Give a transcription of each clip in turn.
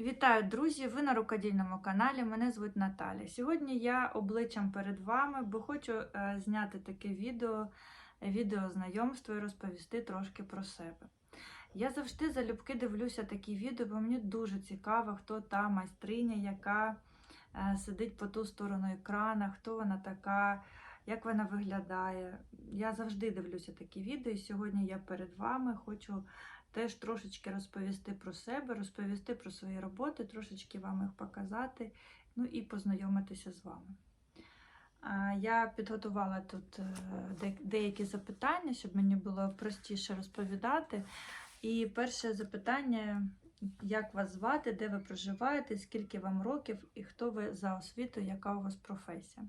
Вітаю, друзі! Ви на рукодільному каналі. Мене звуть Наталя. Сьогодні я обличчям перед вами, бо хочу е, зняти таке відео, відео знайомство і розповісти трошки про себе. Я завжди залюбки дивлюся такі відео, бо мені дуже цікаво, хто та майстриня, яка е, сидить по ту сторону екрана, хто вона така, як вона виглядає. Я завжди дивлюся такі відео, і сьогодні я перед вами хочу теж трошечки розповісти про себе, розповісти про свої роботи, трошечки вам їх показати, ну і познайомитися з вами. Я підготувала тут е, деякі запитання, щоб мені було простіше розповідати. І перше запитання: як вас звати, де ви проживаєте, скільки вам років і хто ви за освітою, яка у вас професія?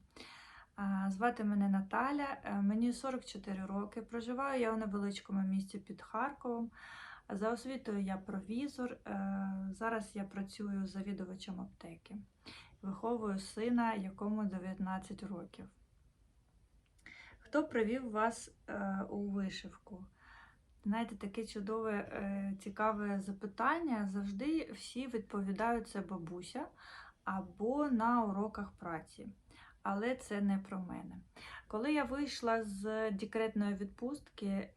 Звати мене Наталя, е, мені 44 роки. Проживаю я у невеличкому місті під Харковом. За освітою я провізор. е, Зараз я працюю завідувачем аптеки. Виховую сина, якому 19 років. Хто привів вас е, у вишивку? Знаєте, таке чудове, е, цікаве запитання. Завжди всі відповідають це бабуся або на уроках праці. Але це не про мене. Коли я вийшла з декретної відпустки е,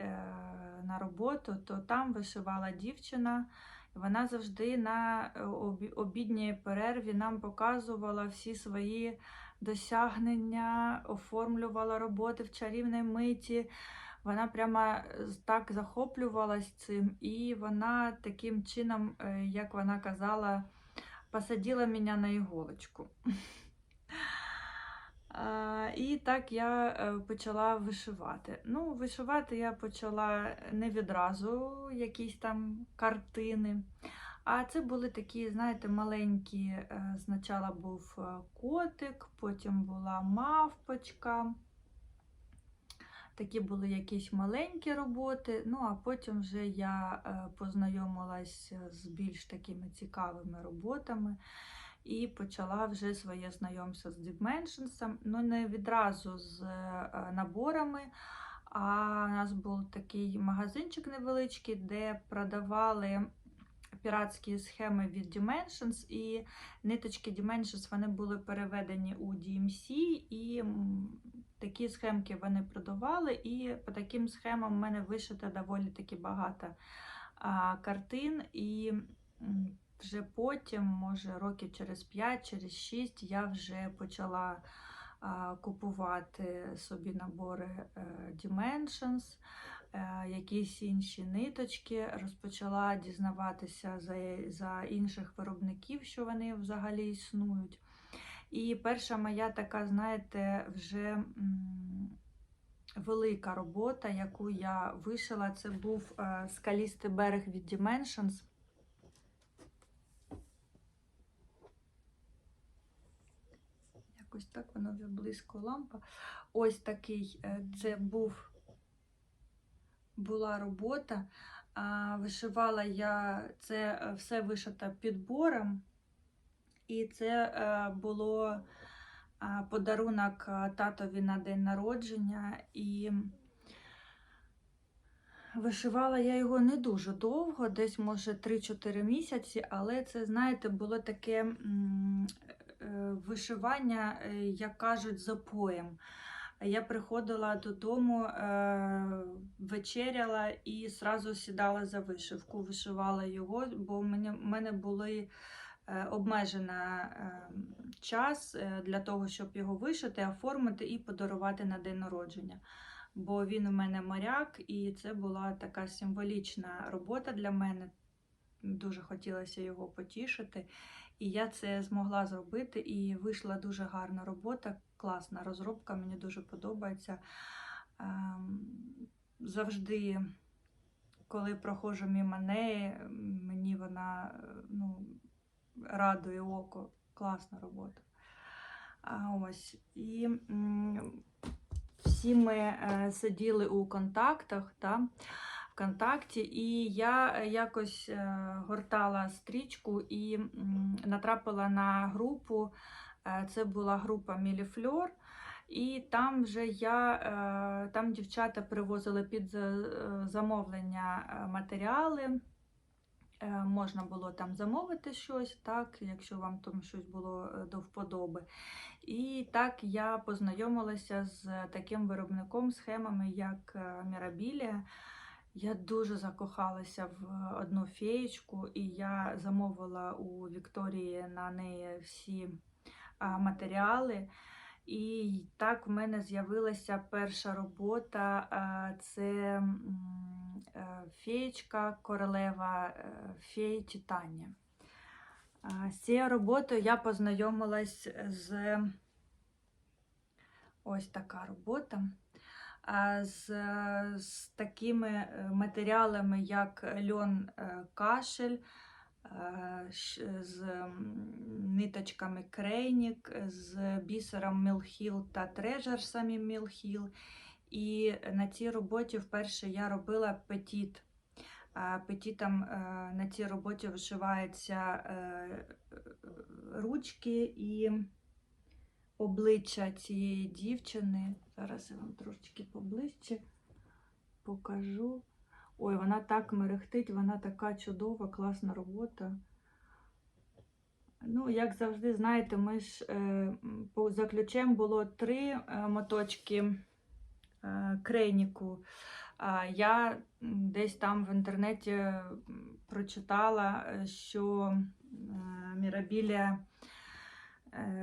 на роботу, то там вишивала дівчина. Вона завжди на е, обідній перерві нам показувала всі свої досягнення, оформлювала роботи в чарівній миті. Вона прямо так захоплювалась цим, і вона таким чином, е, як вона казала, посадила мене на іголочку. І так я е, почала вишивати. Ну, вишивати я почала не відразу якісь там картини. А це були такі, знаєте, маленькі. е, Спочатку був е, котик, потім була мавпочка. Такі були якісь маленькі роботи. Ну, а потім вже я познайомилась з більш такими цікавими роботами і почала вже своє знайомство з Dimensions. Ну, не відразу з е, наборами. А у нас був такий магазинчик невеличкий, де продавали піратські схеми від Dimensions, і ниточки Dimensions вони були переведені у DMC, і такі схемки вони продавали. І по таким схемам в мене вишито доволі таки багато картин. І вже потім, може, років через 5, через 6 я вже почала купувати собі набори е, Dimensions, е, якісь інші ниточки, розпочала дізнаватися за, за інших виробників, що вони взагалі існують. І перша моя така, знаєте, вже велика робота, яку я вишила, це був е, скалістий берег від Dimensions. Якось так воно близько лампа. Ось такий е, це був була робота. Вишивала я це е, все вишито підбором, і це е, було подарунок татові на день народження. І вишивала я його не дуже довго, десь, може, 3-4 місяці, але це, знаєте, було таке вишивання, е, як кажуть, запоєм. Я приходила додому, е, вечеряла і зразу сідала за вишивку, вишивала його, бо в мене, були е, обмежена час для того, щоб його вишити, оформити і подарувати на день народження. Бо він у мене моряк, і це була така символічна робота для мене. Дуже хотілося його потішити. І я це змогла зробити, і вийшла дуже гарна робота, класна розробка, мені дуже подобається. Ем, Завжди, коли проходжу мимо неї, мені вона ну, радує око. Класна робота. А ось. І всі ми е, сиділи у контактах. Та? ВКонтакті, і я е, якось е, гортала стрічку і натрапила на групу. е, Це була група Міліфльор. І там вже я, там дівчата привозили під замовлення матеріали Можна було там замовити щось, так, якщо вам там щось було до вподоби. І так я познайомилася з таким виробником схемами, як Мірабілія. Я дуже закохалася в одну феєчку, і я замовила у Вікторії на неї всі матеріали. І так в мене з'явилася перша робота. Це е, феєчка королева е, феї Титанія. А, З цією роботою я познайомилась з ось така робота. З, з такими е, матеріалами, як льон е, кашель, е, з ниточками крейнік, з бісером Мілхіл та трежерсами Мілхіл. І на цій роботі вперше я робила петіт. Петітом на цій роботі вишиваються ручки і обличчя цієї дівчини. Зараз я вам трошечки поближче покажу. Ой, вона так мерехтить, вона така чудова, класна робота. Ну, як завжди, знаєте, ми ж е, за ключем було три е, моточки е, крейніку. А я десь там в інтернеті прочитала, е, що е, Мірабілія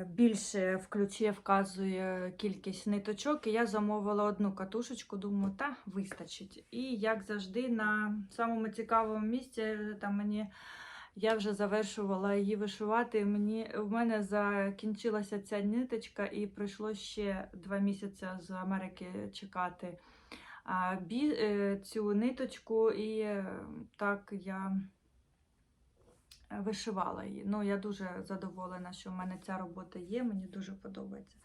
більше в ключі вказує кількість ниточок, і я замовила одну катушечку, думаю, та вистачить. І як завжди, на самому цікавому місці там мені. Я вже завершувала її вишивати. Мені в мене закінчилася ця ниточка, і прийшло ще два місяці з Америки чекати а, бі, е, цю ниточку, і е, так я вишивала її. Ну, я дуже задоволена, що в мене ця робота є, мені дуже подобається.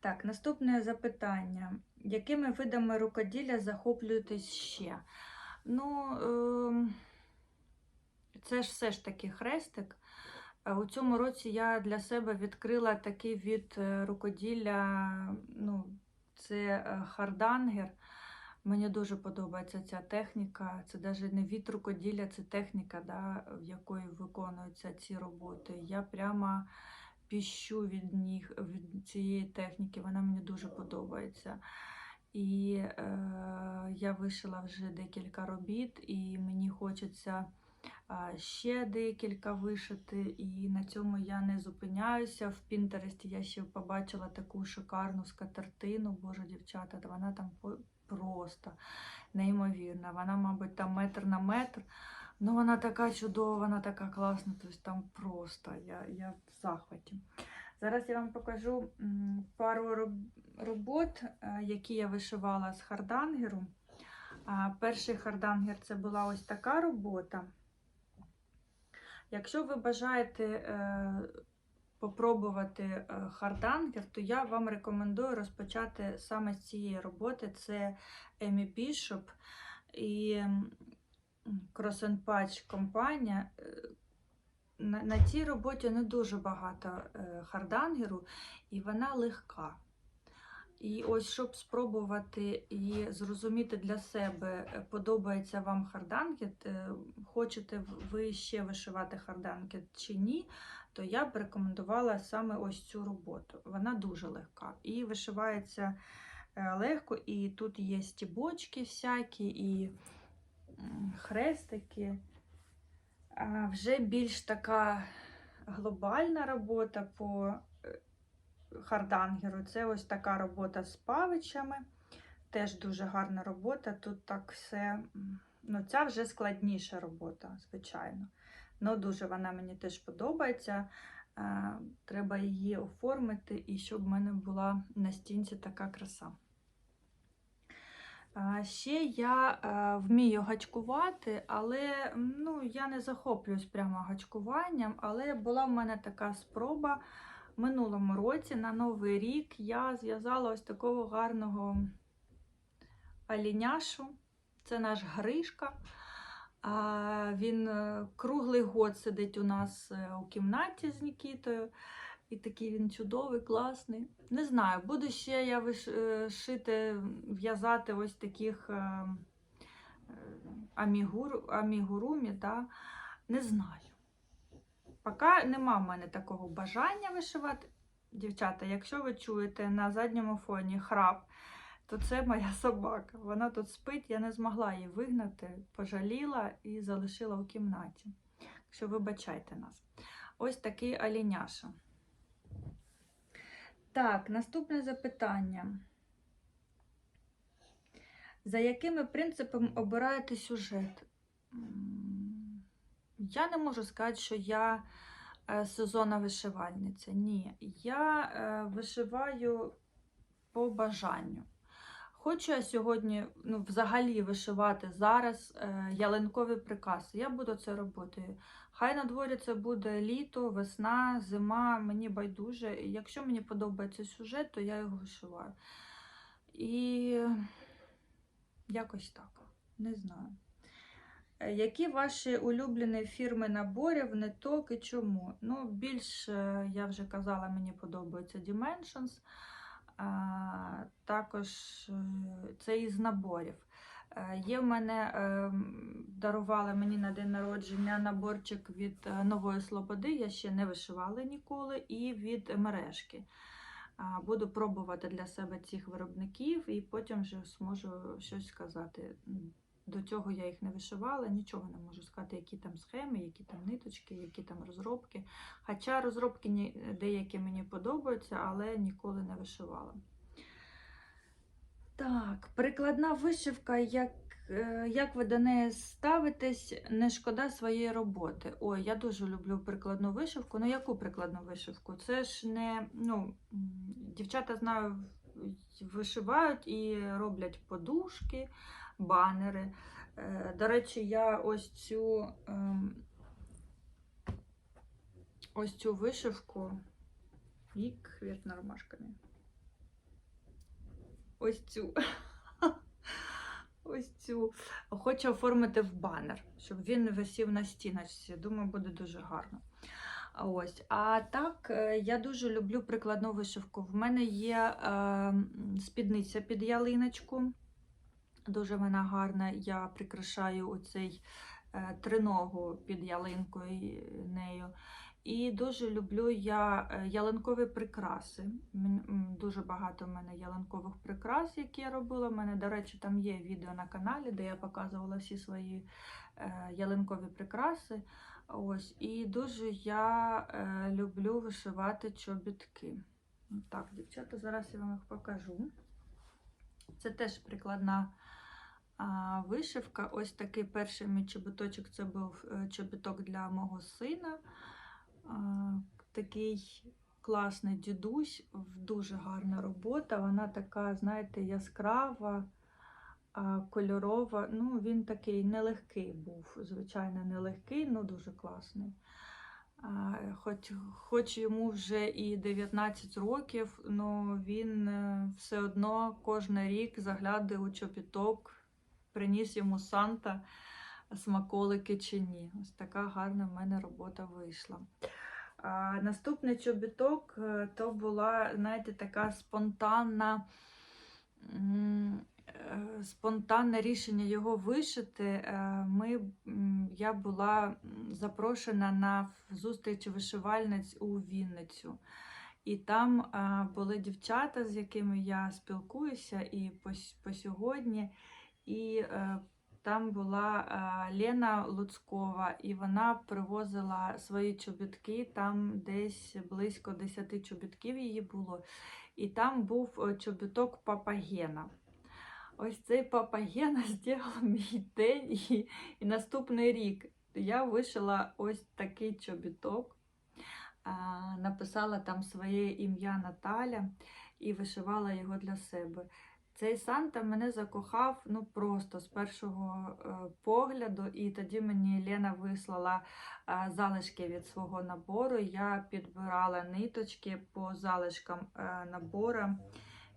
Так, наступне запитання. Якими видами рукоділля захоплюєтесь ще? Ну, ем, це ж все ж таки хрестик. Е, У цьому році я для себе відкрила такий від е, рукоділля, ну, це е, хардангер. Мені дуже подобається ця техніка. Це навіть не від рукоділля, це техніка, да, в якої виконуються ці роботи. Я прямо піщу від них, від цієї техніки, вона мені дуже подобається. І е, я вишила вже декілька робіт, і мені хочеться ще декілька вишити. І на цьому я не зупиняюся. В Пінтересті я ще побачила таку шикарну скатертину. Боже, дівчата, та вона там просто неймовірна. Вона, мабуть, там метр на метр. Ну, вона така чудова, вона така класна, тобто там просто я, я в захваті. Зараз я вам покажу пару робот, е, які я вишивала з хардангеру. Перший хардангер це була ось така робота. Якщо ви бажаєте е, попробувати е, хардангер, то я вам рекомендую розпочати саме з цієї роботи. Це Емі Бішоп і Cross Patch компанія. Е, На, на цій роботі не дуже багато е, хардангеру, і вона легка. І ось, щоб спробувати і зрозуміти для себе, подобається вам хардангет, хочете ви ще вишивати хардангет чи ні, то я б рекомендувала саме ось цю роботу. Вона дуже легка. І вишивається е, легко, і тут є стібочки всякі, і хрестики. А вже більш така глобальна робота по е, хардангеру. Це ось така робота з павичами. Теж дуже гарна робота. Тут так все. Ну, ця вже складніша робота, звичайно. Ну, дуже вона мені теж подобається. Треба її оформити, і щоб в мене була на стінці така краса. Ще я вмію гачкувати, але ну, я не захоплююсь прямо гачкуванням, але була в мене така спроба минулому році на Новий рік я зв'язала ось такого гарного аліняшу. Це наш Гришка. Він е, круглий год сидить у нас е, у кімнаті з Нікітою. І такий він чудовий, класний. Не знаю, буду ще я е, шити, в'язати ось таких амігур, амігурумі. Да? Не знаю. Поки нема в мене такого бажання вишивати. Дівчата, якщо ви чуєте на задньому фоні храп, то це моя собака. Вона тут спить, я не змогла її вигнати, пожаліла і залишила у кімнаті. Якщо вибачайте нас. Ось такий аліняша. Так, наступне запитання. За якими принципами обираєте сюжет? Я не можу сказати, що я е, сезонна вишивальниця. Ні, я е, вишиваю по бажанню. Хочу я сьогодні ну, взагалі вишивати зараз е, ялинкові прикраси. Я буду це робити. Хай на дворі це буде літо, весна, зима, мені байдуже. Якщо мені подобається сюжет, то я його вишиваю. І якось так, не знаю. Е, Які ваші улюблені фірми наборів, ниток і чому? Ну, більш, е, я вже казала, мені подобається Dimensions. Також е, це із наборів. Е, Є в мене, е, дарували мені на день народження наборчик від е, Нової Слободи, я ще не вишивала ніколи, і від мережки. Буду пробувати для себе цих виробників і потім вже зможу щось сказати. До цього я їх не вишивала, нічого не можу сказати, які там схеми, які там ниточки, які там розробки. Хоча розробки деякі мені подобаються, але ніколи не вишивала. Так, прикладна вишивка, як, е, як ви до неї ставитесь, не шкода своєї роботи. Ой, я дуже люблю прикладну вишивку. Ну, яку прикладну вишивку? Це ж не. ну, Дівчата знаю, вишивають і роблять подушки, банери. Е, До речі, я ось цю, ем, ось цю вишивку. І квіт ромашками. Ось цю. Ось цю. Хочу оформити в банер, щоб він висів на стіночці. Думаю, буде дуже гарно. Ось. А так, е, я дуже люблю прикладну вишивку. В мене є е, спідниця під ялиночку. Дуже вона гарна. Я прикрашаю оцей е, триногу під ялинкою нею. І дуже люблю я е, ялинкові прикраси. Дуже багато в мене ялинкових прикрас, які я робила. У мене, до речі, там є відео на каналі, де я показувала всі свої е, ялинкові прикраси. Ось. І дуже я е, люблю вишивати чобітки. Так, дівчата, зараз я вам їх покажу. Це теж прикладна вишивка. Ось такий перший мій чобіточок це був е, чобіток для мого сина. Такий класний дідусь, дуже гарна робота. Вона така, знаєте, яскрава, кольорова. Ну, він такий нелегкий був, звичайно, нелегкий, але дуже класний. Хоч, хоч йому вже і 19 років, але він е, все одно кожен рік заглядає у чобіток, приніс йому Санта смаколики чи ні. Ось така гарна в мене робота вийшла. А, наступний чобіток е, то була, знаєте, така спонтанна. е, Спонтанне рішення його вишити. Е, Ми, я була запрошена на зустріч вишивальниць у Вінницю. І там були дівчата, з якими я спілкуюся і по, по сьогодні. І е, там була е, Лена Луцкова, і вона привозила свої чобітки, там десь близько 10 чобітків її було. І там був е, чобіток Папагена. Ось цей Папагена зробив мій день і, і наступний рік я вишила ось такий чобіток. Написала там своє ім'я Наталя і вишивала його для себе. Цей Санта мене закохав ну просто з першого е, погляду, і тоді мені Лена вислала е, залишки від свого набору. Я підбирала ниточки по залишкам е, набору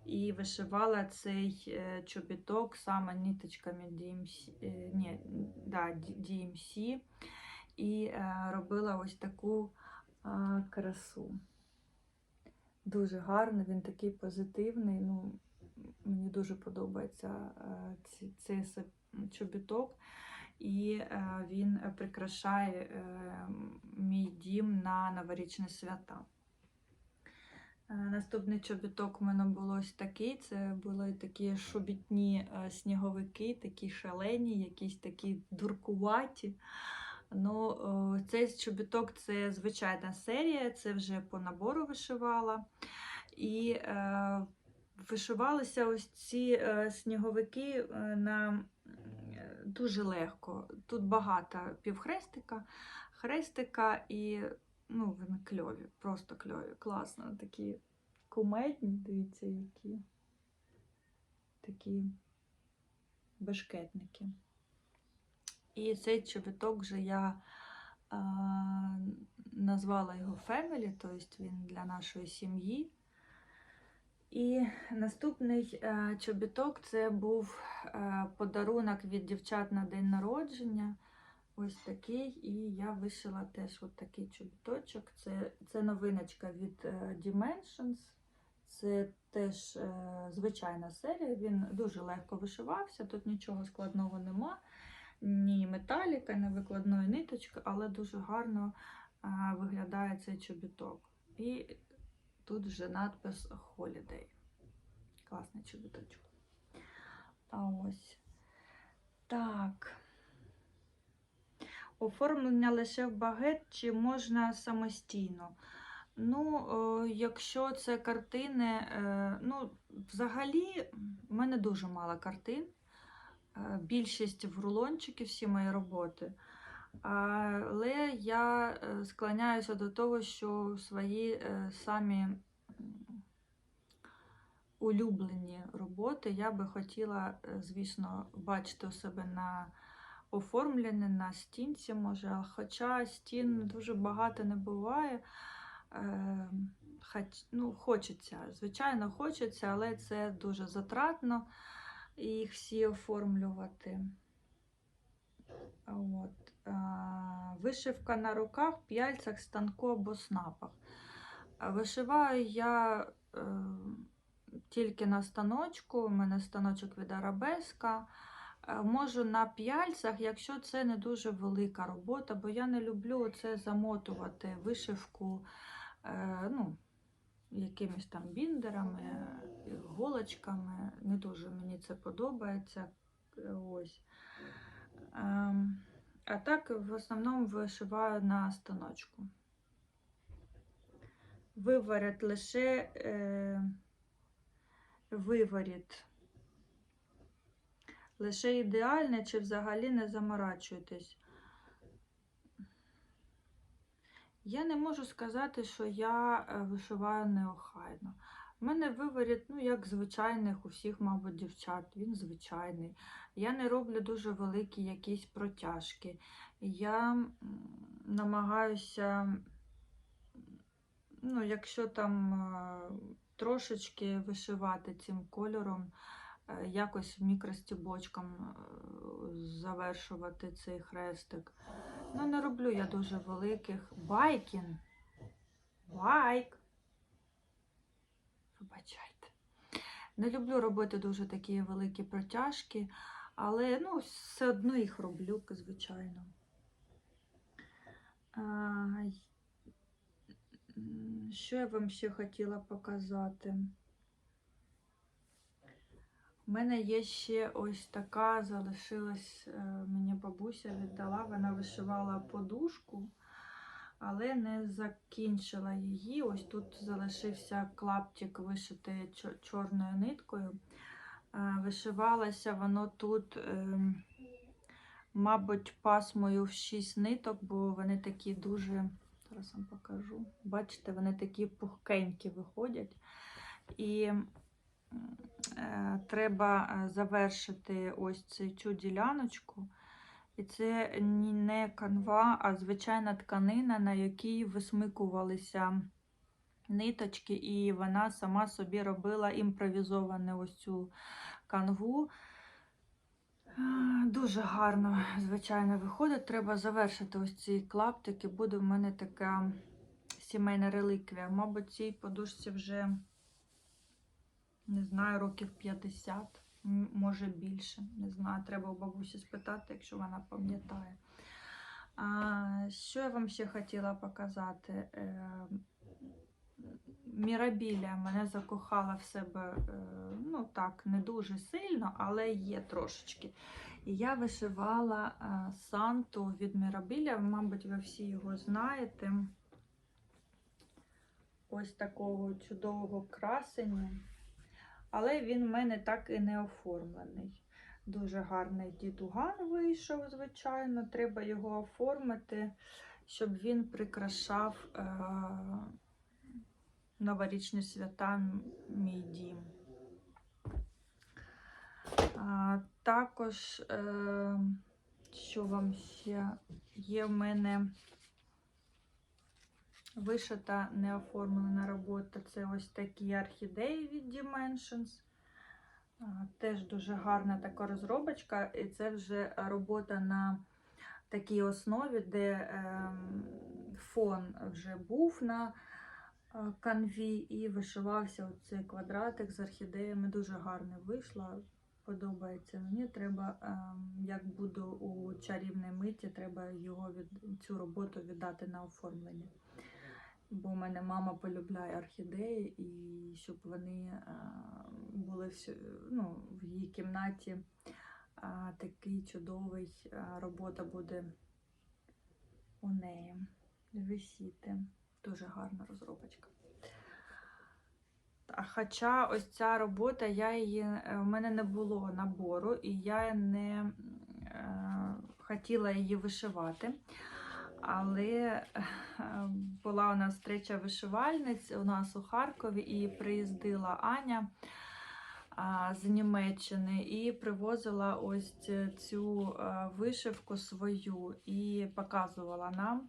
і вишивала цей чобіток саме ниточками DMC, ні, да, DMC і робила ось таку красу. Дуже гарно, він такий позитивний. Ну, мені дуже подобається е, цей чобіток. і е, він прикрашає е, мій дім на новорічні свята. Наступний чобіток у мене було ось такий. Це були такі шубітні е, сніговики, такі шалені, якісь такі дуркуваті. Ну, цей чобіток це звичайна серія, це вже по набору вишивала. І вишивалися ось ці е, сніговики е, на е, дуже легко. Тут багато півхрестика, хрестика і ну, вони кльові, просто кльові, класно. Такі кумедні, дивіться, які такі бешкетники. І цей чобіток вже я а, назвала його Family, тобто він для нашої сім'ї. І наступний е, чобіток це був е, подарунок від дівчат на день народження. Ось такий. І я вишила теж от такий чобіточок. Це, це новиночка від е, Dimensions. Це теж звичайна серія. Він дуже легко вишивався, тут нічого складного нема ні металіка, ні викладної ниточки, але дуже гарно виглядає цей чобіток. І тут вже надпис Holiday. Класний чобіточок. А ось. Так. Оформлення лише в багет чи можна самостійно? Ну, о, якщо це картини, е, ну, взагалі, в мене дуже мало картин. Е, Більшість в рулончики, всі мої роботи. Але я е, склоняюся до того, що свої е, самі улюблені роботи я би хотіла, е, звісно, бачити у себе на оформлені на стінці, може, хоча стін дуже багато не буває. Ну, хочеться, звичайно, хочеться, але це дуже затратно їх всі оформлювати. От. А, Вишивка на руках, п'яльцях, станку або снапах. Вишиваю я е, тільки на станочку, у мене станочок від арабеска. Е, Можу на п'яльцях, якщо це не дуже велика робота, бо я не люблю це замотувати вишивку е, ну, якимись там біндерами, голочками. Не дуже мені це подобається. Е, Ось. Ем, А так в основному вишиваю на станочку. Виворіт лише е, виворіт. Лише ідеальне, чи взагалі не заморачуєтесь. Я не можу сказати, що я е, вишиваю неохайно. У мене виворіт, ну, як звичайних, у всіх, мабуть, дівчат, він звичайний. Я не роблю дуже великі якісь протяжки. Я намагаюся, ну, якщо там е, трошечки вишивати цим кольором, е, якось мікростібочком е, завершувати цей хрестик. Ну, не роблю я дуже великих. Байкін. Байк. Вибачайте. Не люблю робити дуже такі великі протяжки, але ну, все одно їх роблю, звичайно. Що я вам ще хотіла показати? У мене є ще ось така, залишилась, е, мені бабуся віддала, вона вишивала подушку, але не закінчила її. Ось тут залишився клаптик вишитий чорною ниткою. Е, Вишивалося воно тут, ем, мабуть, пасмою в 6 ниток, бо вони такі дуже, зараз вам покажу. Бачите, вони такі пухкенькі виходять. І е, треба е, завершити ось цю, цю діляночку. І це не канва, а звичайна тканина, на якій висмикувалися ниточки, і вона сама собі робила імпровізовану ось цю канву. Дуже гарно, звичайно, виходить. Треба завершити ось ці клаптики. Буде в мене така сімейна реліквія. Мабуть, цій подушці вже, не знаю, років 50. Може більше. Не знаю, треба у бабусі спитати, якщо вона пам'ятає. А, що я вам ще хотіла показати? Е, Мірабіля мене закохала в себе, е, ну так, не дуже сильно, але є трошечки. І я вишивала е, Санту від Мірабіля, мабуть, ви всі його знаєте. Ось такого чудового красення. Але він в мене так і не оформлений. Дуже гарний дідуган вийшов, звичайно. Треба його оформити, щоб він прикрашав е- новорічні свята мій дім. А, також, е- що вам ще є в мене вишита неоформлена робота. Це ось такі орхідеї від Dimensions. Теж дуже гарна така розробочка, і це вже робота на такій основі, де ем, фон вже був на е, канві і вишивався оцей квадратик з орхідеями. Дуже гарно вийшло. Подобається мені. Треба, ем, як буду у чарівній миті, треба його від цю роботу віддати на оформлення. Бо в мене мама полюбляє орхідеї, і щоб вони були ну, в її кімнаті такий чудовий робота буде у неї висіти. Дуже гарна розробочка. Хоча ось ця робота, я її, е, у мене не було набору, і я не е, хотіла її вишивати. Але е, була у нас третя вишивальниць у нас у Харкові, і приїздила Аня з Німеччини і привозила ось цю е, вишивку свою і показувала нам.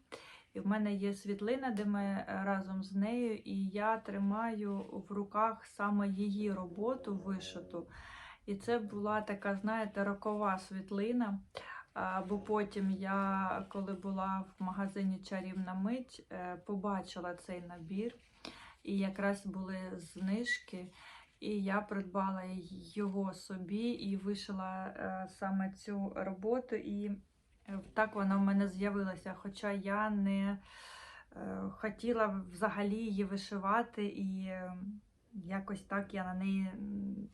І в мене є світлина, де ми разом з нею, і я тримаю в руках саме її роботу вишиту. І це була така, знаєте, рокова світлина. Бо потім я, коли була в магазині Чарівна мить, е, побачила цей набір, і якраз були знижки, і я придбала його собі і вишила е, саме цю роботу. І е, так вона в мене з'явилася. Хоча я не хотіла взагалі її вишивати, і якось так я на неї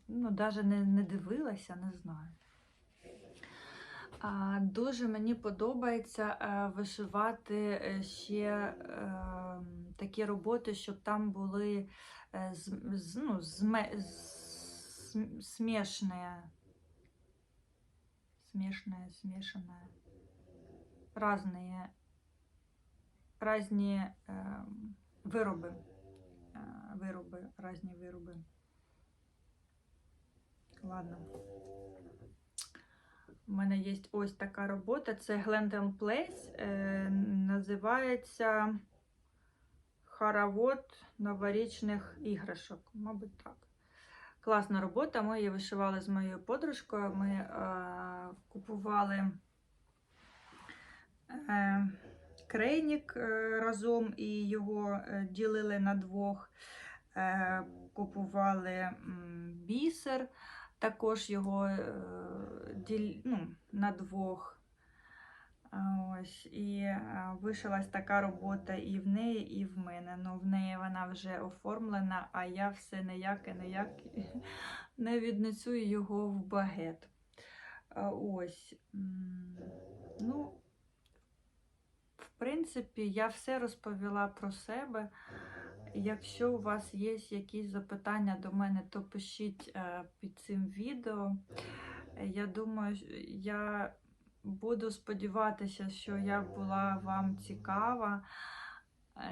ну, навіть не, не дивилася, не знаю. Дуже мені подобається е, вишивати е, ще е, такі роботи, щоб там були ну, смешне, смешанное, разные, разні е, вироби, вироби, разні вироби. Ладно. У мене є ось така робота. Це Glendale Place. Е, називається Хоровод новорічних іграшок. Мабуть, так. Класна робота. Ми її вишивали з моєю подружкою. Ми е, купували е, крейнік е, разом і його е, ділили на двох. Е, купували м, бісер також його е, ну, на двох. Ось, і е, вишилась така робота і в неї, і в мене. Ну, в неї вона вже оформлена, а я все ніяк і ніяк не віднесу його в багет. Ось. Ну, в принципі, я все розповіла про себе. Якщо у вас є якісь запитання до мене, то пишіть е, під цим відео. Я думаю, я буду сподіватися, що я була вам цікава.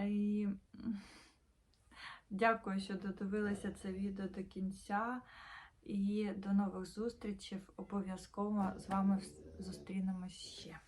І дякую, що додивилися це відео до кінця. І до нових зустрічей. Обов'язково з вами зустрінемось ще.